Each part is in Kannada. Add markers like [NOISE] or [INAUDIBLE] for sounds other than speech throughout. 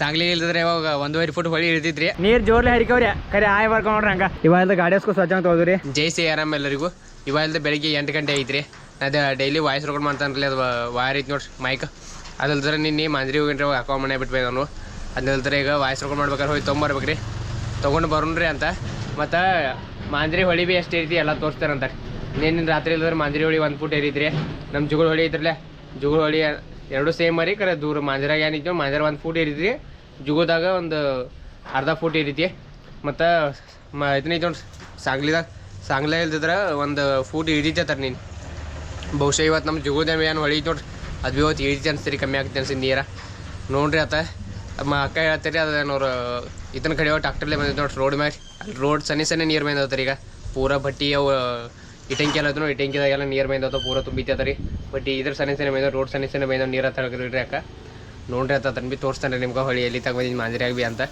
ಸಾಂಗ್ಲಿ ಇಲ್ದಿದ್ರೆ ಇವಾಗ ಒಂದೂವರೆ ಫುಟ್ ಹೊಳಿ ಇಳಿದ್ರಿ ನೀರ್ ಜೋರ್ಲಿ ಹರಿಕವ್ರಿ. ಕರೆ ಆಯ್ ಬರ್ಕೊಂಡ್ ನೋಡ್ರಿ ಹಂಗ. ಇವಾಗ ಗಾಡಿ ಹಸ್ಕೊ ಸ್ವಚ್ಛ ತೊಗೊದ್ರಿ ಜೈ ಸಿ ಆರಾಮ್ ಎಲ್ಲರಿಗೂ. ಇವಾಗ ಬೆಳಿಗ್ಗೆ ಎಂಟು ಗಂಟೆ ಐತ್ರಿ. ಅದು ಡೈಲಿ ವಾಯ್ಸ್ ರೆಕಾರ್ಡ್ ಮಾಡ್ತಾನ್ರಿ ಅದು ವಾಯರ್ ಐತಿ ನೋಡ್ರಿ ಮೈಕ್ ಅದಲ್ದ್ರೆ ನಿನ್ನೆ ಮಾಂಜ್ರಿ ಹೋಗಿನ್ರಿ ಅವಾಗ ಹಾಕೋ ಮನೆ ಬಿಟ್ಟು ನಾನು ಅದಲ್ದ್ರೆ ಈಗ ವಾಯ್ಸ್ ರೆಕಾರ್ಡ್ ಮಾಡ್ಬೇಕಾದ್ರೆ ಹೋಗಿ ತೊಗೊಂಬರ್ಬೇಕ್ರಿ. ತೊಗೊಂಡು ಬರೋಣ್ರಿ ಅಂತ. ಮತ್ತು ಮಾಂದ್ರಿ ಹೊಳಿ ಭೀ ಎಷ್ಟು ಐತಿ ಎಲ್ಲ ತೋರಿಸ್ತಾರಂತಾರೆ. ನಿನ್ನೆ ರಾತ್ರಿ ಇಲ್ದ್ರೆ ಮಾಂದ್ರಿ ಹೊಳಿ ಒಂದು ಫುಟ್ ಏರಿದ್ರಿ ನಮ್ಮ ಜುಗುಳ ಹೊಳಿ ಐತ್ರಲ್ಲ ಜುಗುಳ ಹೊಳಿ ಎರಡು ಸೇಮ್ ಮರಿ ಕರೆ ದೂರ ಮಾಂಜರಾಗ ಏನಿತ್ತು ಮಾಂಜರ ಒಂದು ಫೂಟ್ ಏರಿದ್ರಿ, ಜುಗುದಾಗ ಒಂದು ಅರ್ಧ ಫೂಟ್ ಏರಿತಿ ಮತ್ತು ಮ ಇದನ್ನೈತೆ ನೋಡಿ ಸಾಂಗ್ಲಿದಾಗ, ಸಾಂಗ್ಲ ಇಲ್ದಿದ್ರೆ ಒಂದು ಫೂಟ್ ಇಳಿತೈತಾರೆ ನೀನು. ಬಹುಶಃ ಇವತ್ತು ನಮ್ಮ ಜುಗೋದ ಏನು ಹೊಳಿ ನೋಡ್ರಿ, ಅದು ಇವತ್ತು ಇಳಿತಿ ರೀ ಕಮ್ಮಿ ಆಗ್ತೈತೆ ಅನ್ಸಿ ನೀರ. ನೋಡ್ರಿ ಆತ ನಮ್ಮ ಅಕ್ಕ ಹೇಳ್ತೀರಿ ಅದನ್ನವ್ರು ಇದನ್ನ ಕಡೆ ಟ್ಯಾಕ್ಟರ್ಲೆ ಬಂದಿದ್ದು ನೋಡ್ರಿ, ರೋಡ್ ಮ್ಯಾಲೆ ಅಲ್ಲಿ ರೋಡ್ ಸನಿ ಸನಿ ನೀರು ಬಂದವ್ತಾರೆ ಈಗ. ಪೂರ ಬಟ್ಟಿ ಅವು ಇಟಂಕಿ ಎಲ್ಲ ಈ ಇಟಂಕಿದಾಗೆಲ್ಲ ನೀರು ಪೂರ ತುಂಬಿತ್ತದ ಬಟ್ ಇದ್ರ ಸನಿ ಸನಿ ಬೈದ ರೋಡ್ ಸನಿ ಸನಿ ಬೈದ ನೀರು ತಳಗ್ರಿ ಅಕ್ಕ. ನೋಡ್ರಿ ಆತ ಬಿ ತೋರಿಸ್ತಾನೆ ನಿಮ್ಗೆ, ಹೊಳಿ ಎಲ್ಲಿ ತಗೊಂಡಿದ್ದೀನಿ ಮಾಂಜರಿಯಾಗಿ ಬಿ ಅಂತ.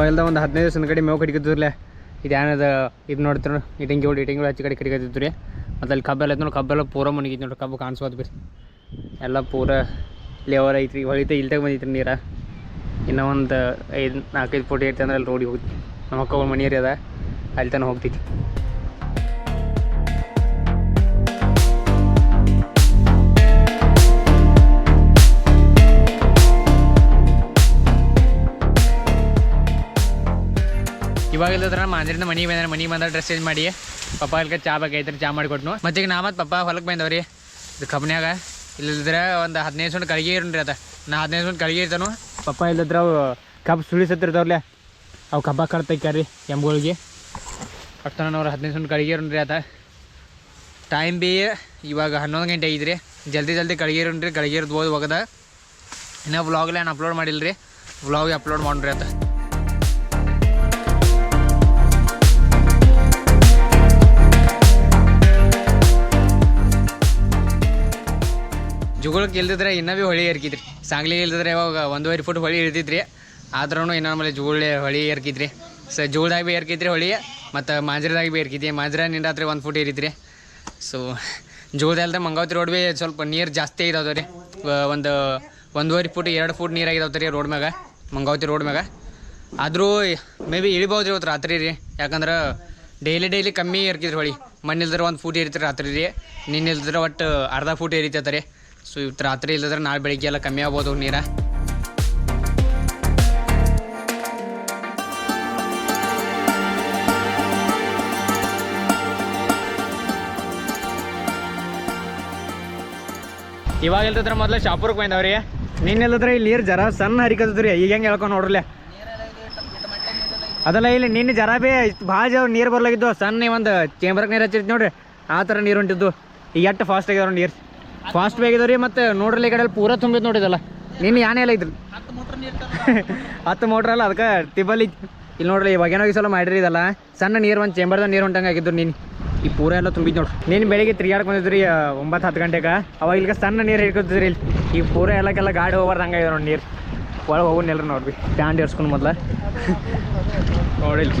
ಇವಾಗೆಲ್ಲ ಒಂದು ಹದಿನೈದು ದಿವಸ ಕಡೆ ಮೇವು ಕಡಿಕಿದ್ರಲೆ ಇದು ಏನದ ಇದು ನೋಡ್ತೀರ ಇಟಂಗಿ ಹೊಡಿ ಇಟಂಗಿ ಹಚ್ಚಿ ಕಡೆ ಕಡಿಕತ್ತಿತ್ತು ರೀ ಮತ್ತು ಅಲ್ಲಿ ಕಬ್ಬೆಲ್ಲ ಐತೆ ನೋಡಿ, ಕಬ್ಬೆಲ್ಲ ಪೂರ ಮುನಿಗಿತ್ತು ನೋಡಿ, ಕಬ್ಬು ಕಾಣಿಸೋದು ಬಿ ಎಲ್ಲ ಪೂರ ಲೇವರ್ ಐತ್ರಿ ಹೊಳಿತ ಇಲ್ದಾಗ ಬಂದಿತ್ತು ನೀರು. ಇನ್ನೂ ಒಂದು ಐದು ನಾಲ್ಕೈದು ಫೋಟೋ ಇರ್ತಂದ್ರೆ ಅಲ್ಲಿ ರೋಡಿಗೆ ಹೋಗ್ತಿ ನಮ್ಮ ಅಕ್ಕ ಮನೆಯರಿ ಅದ, ಅಲ್ಲಿ ತನಕ ಹೋಗ್ತೈತಿ ಇವಾಗ ಇಲ್ಲದ್ರ ಮಾಂದ್ರಿಂದ ಮನಿ ಬಂದ್ರೆ ಮನಿ ಬಂದ ಡ್ರೆಸ್ ಚೇಂಜ್ ಮಾಡಿ, ಪಪ್ಪ ಅಲ್ಲಿ ಚಾ ಬೇಕಾಯ್ತು ಚಾ ಮಾಡಿ ಕೊಟ್ನು ಮತ್ತೆ ಈಗ ನಾ ಮತ್ತು ಪಪ್ಪ ಹೊಲಕ್ಕೆ ಬಂದವ್ರಿ. ಇದು ಕಬ್ನ್ಯಾಗ ಇಲ್ಲದ್ರೆ ಒಂದು ಹದಿನೈದು ಸೊಂಡು ಕಳಿಗೆ ಇರ್ರಿ ಅದ. ನಾ ಹದಿನೈದು ಸೊಂಡು ಕಳಿಗೆ ಇರ್ತಾನು. ಪಪ್ಪ ಇಲ್ಲದ್ರ ಅವು ಕಬ್ಬು ಸುಳಿಸತ್ತಿರ್ತಾವ್ಲೆ ಅವು ಕಬ್ಬ ಕಡ್ತೈಕ್ಯಾರಿ ಎಮ್ಗಳಿಗೆ ಅಷ್ಟನ ಅವ್ರು ಹದಿನೈದು ಸೊಂಡು ಕಳಿಗೆ ಇರ್ರಿ ಅದ. ಟೈಮ್ ಬಿ ಇವಾಗ ಹನ್ನೊಂದು ಗಂಟೆ ಐತ್ರಿ. ಜಲ್ದಿ ಜಲ್ದಿ ಕಳಿಗೆ ಇರ್ರಿ ಕಳಿಗೆ ಇರ್ಬೋದು ಹೋಗದ ಇನ್ನೂ ವ್ಲಾಗ್ಲೇನು ಅಪ್ಲೋಡ್ ಮಾಡಿಲ್ಲ ರೀ ವ್ಲಾಗ್ ಅಪ್ಲೋಡ್ ಮಾಡ್ರಿ ಅಂತ ಜುಗುಳಕ್ಕೆ ಇಲ್ದಿದ್ರೆ ಇನ್ನೂ ಭೀ ಹೊಳಿ ಏರ್ಕಿದ್ರಿ. ಸಾಂಗ್ಲಿ ಇಲ್ದಿದ್ರೆ ಇವಾಗ ಒಂದೂವರೆ ಫುಟ್ ಹೊಳಿ ಇರ್ತಿದ್ರಿ ಆದ್ರೂ ಇನ್ನೊಮ್ಮೆ ಜೂಳು ಹೊಳಿ ಏರ್ಕಿದ್ರಿ. ಸೊ ಜೋಳದಾಗ ಭೀ ಏರ್ಕಿದ್ರಿ ಹೊಳಿ, ಮತ್ತು ಮಾಂಜ್ರದಾಗ ಭೀ ಏರ್ಕಿದ್ರಿ. ಮಾಂಜ್ರ ನಿನ್ನ ರಾತ್ರಿ ಒಂದು ಫುಟ್ ಏರಿದ್ರಿ. ಸೊ ಜುಗುಳ್ದಲ್ದ ಮಂಗಾವತಿ ರೋಡ್ ಭೀ ಸ್ವಲ್ಪ ನೀರು ಜಾಸ್ತಿ ಇದಾವೆ ರೀ. ಒಂದು ಒಂದೂವರೆ ಫುಟ್, ಎರಡು ಫುಟ್ ನೀರಾಗಿದಾವೆ ರೀ ರೋಡ್ ಮ್ಯಾಗ, ಮಂಗಾವತಿ ರೋಡ್ ಮ್ಯಾಗ. ಆದರೂ ಮೇ ಬಿ ಇಳಿಬೋದು ರೀ ಇವತ್ತು ರಾತ್ರಿ ರೀ. ಯಾಕಂದ್ರೆ ಡೈಲಿ ಡೈಲಿ ಕಮ್ಮಿ ಏರ್ಕಿದ್ರಿ ಹೊಳಿ. ಮಣ್ಣಿಲ್ದ್ರೆ ಒಂದು ಫೂಟ್ ಏರಿತಾರೆ ರಾತ್ರಿ ರೀ. ನಿನ್ನಿಲ್ದ್ರೆ ಒಟ್ಟು ಅರ್ಧ ಫೂಟ್ ಏರಿತೈತೆ ರೀ. ಸೊ ಇವತ್ತು ರಾತ್ರಿ ಇಲ್ಲದ್ರೆ ನಾಳೆ ಬೆಳಿಗ್ಗೆ ಎಲ್ಲ ಕಮ್ಮಿ ಆಗ್ಬೋದು ನೀರ? ಇವಾಗ ಇಲ್ದ್ರ ಮೊದ್ಲು ಶಾಪುರಕ್ಕೆ ಬಂದವ್ರಿ? ನಿನ್ನ ಇಲ್ಲದ್ರೆ ಇಲ್ಲಿ ನೀರು ಜರ ಸಣ್ಣ ಹರಿಕತ್ತದ್ರಿ. ಈಗ ಹೆಂಗೆ ಹೇಳ್ಕೊಂಡು ನೋಡ್ರಲ್ಲ ಅದಲ್ಲ ಇಲ್ಲಿ ನಿನ್ನೆ ಜರ ಬೇ ಭಾಳ ನೀರು ಬರ್ಲಾಗಿದ್ದು ಸಣ್ಣ ಒಂದು ಚೇಂಬರ್ಗೆ ನೀರು ಹಚ್ಚಿತ್ತು ನೋಡ್ರಿ. ಆ ಥರ ನೀರು ಹೊಂಟಿದ್ದು ಈಗ ಎಷ್ಟು ಫಾಸ್ಟ್ ಆಗ್ಯಾವ ನೀರು? ಫಾಸ್ಟ್ ಬೇಗಿದಾವ್ರಿ ಮತ್ತು ನೋಡ್ರಿ ಈ ಕಡೆ ಪೂರ ತುಂಬಿದ್ ನೋಡಿದಲ್ಲ. ನಿನ್ನ ಯಾನೇ ಎಲ್ಲ ಇದ್ರಿ. ಹತ್ತು ಮೋಟ್ರ್ ಅಲ್ಲ ಅದಕ್ಕೆ ತಿಬಲಿ ಇಲ್ಲಿ ನೋಡ್ರಿ ಇವಾಗ ಏನೋ ಸಲ ಮಾಡಿರಿ ಇದಲ್ಲ. ಸಣ್ಣ ನೀರು ಒಂದು ಚೇಂಬರ್ದ ನೀರು ಹೊಂಟಂಗೆ ಆಗಿದ್ರು ನೀನು. ಈ ಪೂರ ಎಲ್ಲ ತುಂಬಿದ್ ನೋಡ್ರಿ ನೀನು ಬೆಳಿಗ್ಗೆ ತಿರ್ಗಾಡಕ್ ಬಂದಿದ್ರಿ ಒಂಬತ್ತು ಹತ್ತು ಗಂಟೆಗೆ. ಅವಾಗ ಇಲ್ಲಿಗೆ ಸಣ್ಣ ನೀರು ಹಿಡ್ಕೊತಿದ್ರಿ ಇಲ್ಲಿ. ಈ ಪೂರ ಎಲ್ಲಕ್ಕೆಲ್ಲ ಗಾಡಿ ಹೋಗ್ಬಾರ್ದು ಹಂಗೆ ನೋಡಿ ನೀರು. ಒಳಗೆ ಹೋಗೋ ನೆಲ್ರಿ ನೋಡ್ರಿ. ಸ್ಟ್ಯಾಂಡ್ ಇರ್ಸ್ಕೊಂಡು ಮೊದ್ಲ. ನೋಡಿಲ್ಲ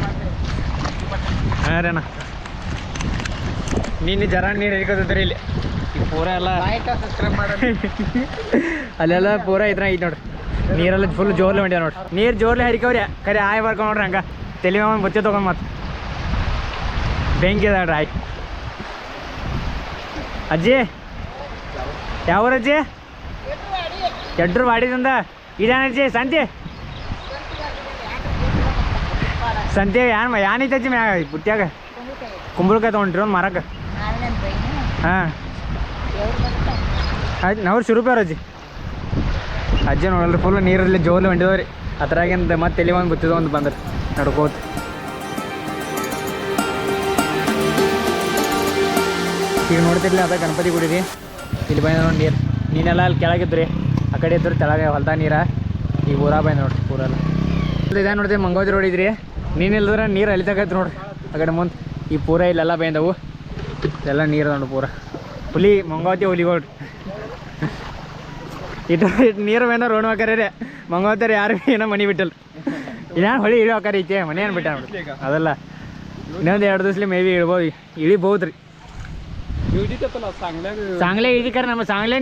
ಹಾಂ ರೀ ಅಣ್ಣ. ನೀನು ಜರ ನೀರು ಹಿಡ್ಕೊತಿದ್ರಿ ಇಲ್ಲಿ. ಪೂರ ಎಲ್ಲ [LAUGHS] ಅಲ್ಲೆಲ್ಲ ಪೂರ ಇದ್ರ ಐತಿ ನೋಡ್ರಿ. ನೀರೆಲ್ಲ ಫುಲ್ ಜೋರ್ಲಿ ಹೊಂಟ್ಯಾವ ನೋಡ್ರಿ. ನೀರು ಜೋರ್ಲಿ ಹರಿಕವ್ರಿ. ಕರೆ ಆಯ್ ಬರ್ಕೊಂಡು ನೋಡ್ರಿ ಹಂಗ. ತಲೆ ಒಂದು ಬಚ್ಚೆ ತಗೊಂಡ್ ಮತ್ತೆ. ಬೆಂಕಿ ಅದ ನೋಡ್ರಿ ಆಯ್. ಅಜ್ಜಿ ಯಾವ ಅಜ್ಜಿ? ಎಡ್ರು ಬಾಡಿದಿಂದ ಇದೇನ ಅಜ್ಜಿ? ಸಂತೆ? ಸಂತೆ ಯಾನ್ ಯಾನ್ ಐತೆ ಅಜ್ಜಿ ಮ್ಯಾಗ ಬುಟ್ಟಿಯಾಗ? ಕುಂಬಳಕಾಯಿ ತೊಗೊಂಡ್ರಿ ಒಂದು ಮರಕ್ಕೆ ಹಾಂ. ಆಯ್ತು ನಾವು ಶುರು ರೂಪಾಯಿ ಅಜ್ಜಿ ಅಜ್ಜಿ ನೋಡಲ್ರಿ ಫುಲ್ ನೀರಲ್ಲಿ ಜೋಲು ಹೊಂಟಿದವ್ರಿ. ಅದ್ರಾಗಿಂದ ಮತ್ತೆ ಎಲ್ಲಿ ಒಂದು ಬುತ್ತಿದ ಒಂದು ಬಂದ್ರಿ. ನಡ್ಕೋತ ಈಗ ನೋಡ್ತಿರ್ಲಿ ಅದ ಗಣಪತಿ ಗುಡಿ ರೀ ಇಲ್ಲಿ ಬಂದ ನೋಡಿ ನೀರು. ನೀನೆಲ್ಲ ಅಲ್ಲಿ ಕೆಳಗಿದ್ರಿ. ಆ ಕಡೆ ಇದ್ರಿ ತೆಳಗ ಹೊಲ್ದಾಗ ನೀರ. ಈಗ ಊರ ಬಂದ ನೋಡ್ರಿ ಊರಲ್ಲ ಇದೇ ನೋಡ್ತೀವಿ ಮಂಗೋದ್ರಿ ರೋಡ್ ಇದ್ರಿ. ನೀನಿಲ್ದ್ರೆ ನೀರು ಅಲಿತಾಗೈತೆ ನೋಡ್ರಿ ಆ ಕಡೆ ಮುಂದೆ. ಈ ಪೂರ ಇಲ್ಲೆಲ್ಲ ಬಂದವು. ಎಲ್ಲ ನೀರು ನೋಡಿ ಪೂರ. ಹುಲಿ ಮಂಗಾವತಿ ಹುಲಿಗೋಡ್ ಇದು ಇಟ್ ನೀರು ಏನೋ ರೋಣ ಹಾಕರೇ ಮಂಗಾವತಿಯವ್ರು ಯಾರು ಏನೋ ಮನಿ ಬಿಟ್ಟಲ್ಲ. ಇನ್ನೇನು ಹೊಳಿ ಇಳಿ ಹಾಕಾರ ಐತೆ ಮನೆ ಏನು ಬಿಟ್ಟ ಅದಲ್ಲ. ಇನ್ನೊಂದು ಎರಡು ದಿವ್ಸಲಿ ಮೇ ಬಿ ಇಳ್ಬೋದು ಇಳಿಬೋದು ರೀ ಇಳಿತೈತಲ್ಲ ಸಾಂಗ್ಲ್ಯಾಗ ಸಾಂಗ್ಲೆ ಇಳಿಕರ ನಮ್ಮ ಸಾಂಗ್ಲೆ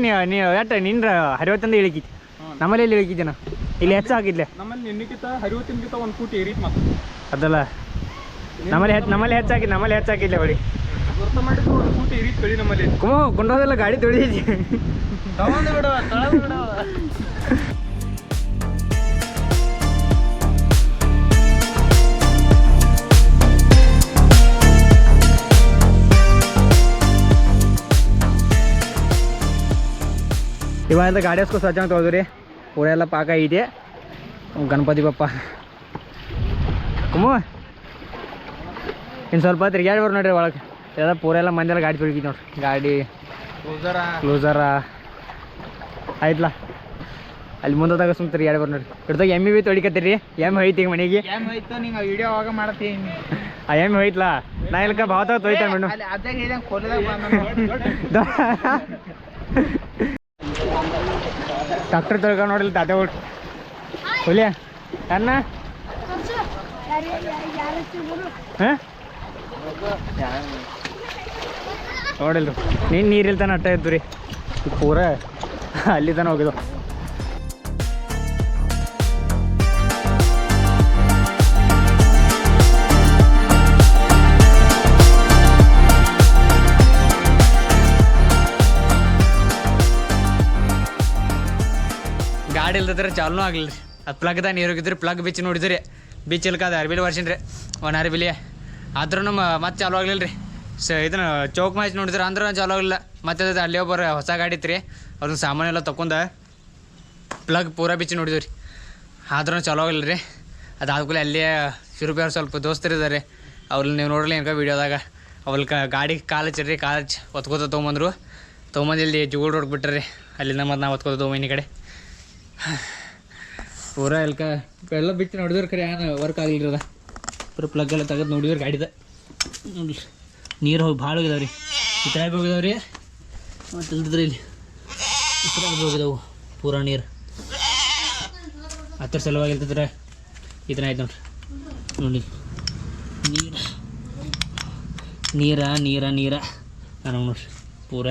ಎಟ್ ನಿನ್ನ ಹರಿವತ್ತಂದ ಇಳಿಕಿತ್ತು ನಮ್ಮಲ್ಲಿ ಎಲ್ಲಿ ನಾ? ಇಲ್ಲಿ ಹೆಚ್ಚು ಹಾಕಿದ್ಲೆ ಅದಲ್ಲ. ನಮ್ಮಲ್ಲಿ ಹೆಚ್ಚು, ನಮ್ಮಲ್ಲಿ ಹೆಚ್ಚಾಕಿ ನಮ್ಮಲ್ಲಿ ಹೆಚ್ಚಾಕಿದ್ಲೆ ಹೊಳಿ. ಕೊಂಡೋದೆಲ್ಲ ಗಾಡಿ ತೊಳಿದಿ ತಗೊಂಡು ಬಿಡವ ತಗೊಂಡು ಬಿಡವ ಇವಾಗ ಗಾಡಿ ಹಸ್ಕೊ ಸ್ವಚ್ಛ ತೊಳೆದ್ರಿ ಊರೆಲ್ಲ ಪಾಕ ಇದೆ. ಗಣಪತಿ ಬಪ್ಪ. ಕುಮು ಇನ್ನು ಸ್ವಲ್ಪ ತಿರ್ಗ್ಯಾಡಿ ಬರ್ ನೋಡ್ರಿ ಒಳಗೆ. ಎಲ್ಲ ಪೂರೆಲ್ಲ ಮಂದೆಲ್ಲ ಗಾಡಿ ತೊಳಗಿದ್ ನೋಡ್ರಿ. ಗಾಡಿ. ಕ್ಲೂಸರ ಆಯ್ತಲ್ಲ ಅಲ್ಲಿ ಮುಂದೋದಾಗ ಸುಮ್ ಎರಡು ಬರ್ ನೋಡ್ರಿ. ಹಿಡ್ದಾಗ ಎಮ್ಮಿ ಬಿ ತೊಳಿಕತ್ತೀರಿ ಎಮ್ಮೆ ಹೋಯ್ತಿ ಈಗ ಮನೆಗೆ. ಎಂ ಹೋಯ್ತು ನಿಂಗೆ ವಿಡಿಯೋ ಅವಾಗ ಮಾಡತ್ತೀನಿ ಆ ಎಮ್ಮೆ ಹೋಯ್ತಲ್ಲ ನಾ ಇಲ್ಕ ಭಾವತಾಗ ಮೇಡಮ್ ಡಾಕ್ಟರ್ ತೊಳ್ಕ ನೋಡಿಲ್ಲ ತಾತ ಬಿಟ್ಟು ಹುಲಿಯ ಅನ್ನ ಹಾಂ? ನೋಡಿಲ್ರಿ ನೀನು ನೀರಿಲ್ತಾನೆ ತನ ಅಟ್ಟ ಇದ್ದು ರೀ ಪೂರ [LAUGHS] ಅಲ್ಲಿ ತನ ಹೋಗಿದ್ದು. ಗಾಡಿ ಇಲ್ದಿದ್ರೆ ಚಾಲೂ ಆಗಲಿಲ್ಲ ರೀ. ಅದು ಪ್ಲಗ್ದಾಗ ನೀರು ಹೋಗಿದ್ರಿ ಪ್ಲಗ್ ಬಿಚ್ಚಿ ನೋಡಿದ್ರಿ ಬೀಚ್ ಇಲ್ಕ ಅದು, ಅರ್ಬಿಲಿ ವರ್ಷನ್ ರೀ ಒನ್ ಅರ್ಬಿಲಿ ಆದ್ರೂ ಮತ್ತೆ ಚಾಲೂ ಆಗಲಿಲ್ಲ ರೀ. ಸ ಇದನ್ನ ಚೌಕ್ ಮ್ಯಾಚ್ ನೋಡಿದ್ರೆ ಅಂದ್ರೆ ಚಾಲೂ ಆಗಲಿಲ್ಲ. ಮತ್ತೆ ಅಲ್ಲಿ ಒಬ್ಬರು ಹೊಸ ಗಾಡಿ ಇತ್ತು ರೀ ಅದನ್ನ ಸಾಮಾನೆಲ್ಲ ತಕೊಂಡ ಪ್ಲಗ್ ಪೂರ ಬಿಚ್ಚಿ ನೋಡಿದ್ವಿ ರೀ. ಆದ್ರೂ ಚಲೋ ಆಗಿಲ್ಲ ರೀ. ಅದಾದ್ಮೇಲೆ ಅಲ್ಲೇ ಶಿರುಪಿ ಅವ್ರು ಸ್ವಲ್ಪ ದೋಸ್ತರು ಇದ್ದಾರೆ ಅವ್ರಲ್ಲಿ ನೀವು ನೋಡಲಿ ಏನಕ ವೀಡಿಯೋದಾಗ ಅವ್ರ ಕ ಗಾಡಿ ಕಾಲು ಹಚ್ಚಿರಿ, ಕಾಲು ಹಚ್ಚಿ ಒತ್ಕೋತ ತೊಗೊಂಬಂದ್ರು. ತೊಗೊಂಬಂದು ಇಲ್ಲಿ ಜುಗುಡ್ ರೋಡ್ ರೀ ಅಲ್ಲಿಂದ ಮತ್ತು ನಾವು ಒತ್ಕೋತ ತೊಗೊಂಬನಿ ಕಡೆ. ಪೂರ ಎಲ್ಕ ಎಲ್ಲ ಬಿಚ್ಚಿ ನೋಡಿದ್ರು ಖರೆ ಏನು ವರ್ಕ್ ಆಗಲಿಲ್ಲ ಅದ. ಪೂರ ಪ್ಲಗ್ ಎಲ್ಲ ತೆಗೆದು ನೋಡಿದ್ರೆ ಗಾಡಿದ. ನೋಡಿರಿ. ನೀರು ಹೋಗಿ ಭಾಳ ಹೋಗಿದಾವೆ ರೀ. ಈ ಥರ ಹೋಗಿದಾವೆ ರೀ. ಮತ್ತು ಇಲ್ಲಿ. ಹೋಗಿದಾವು ಪೂರ ನೀರು. ಹತ್ತಿರ ಸಲುವಾಗಿ ಇಲ್ತಿದ್ರೆ ಥರ ಆಯ್ತು ನೋಡ್ರಿ. ನೋಡಿ. ನೀರು. ನೀರ ನೀರ ನೀರ. ನಾನು ನೋಡ್ರಿ. ಪೂರ.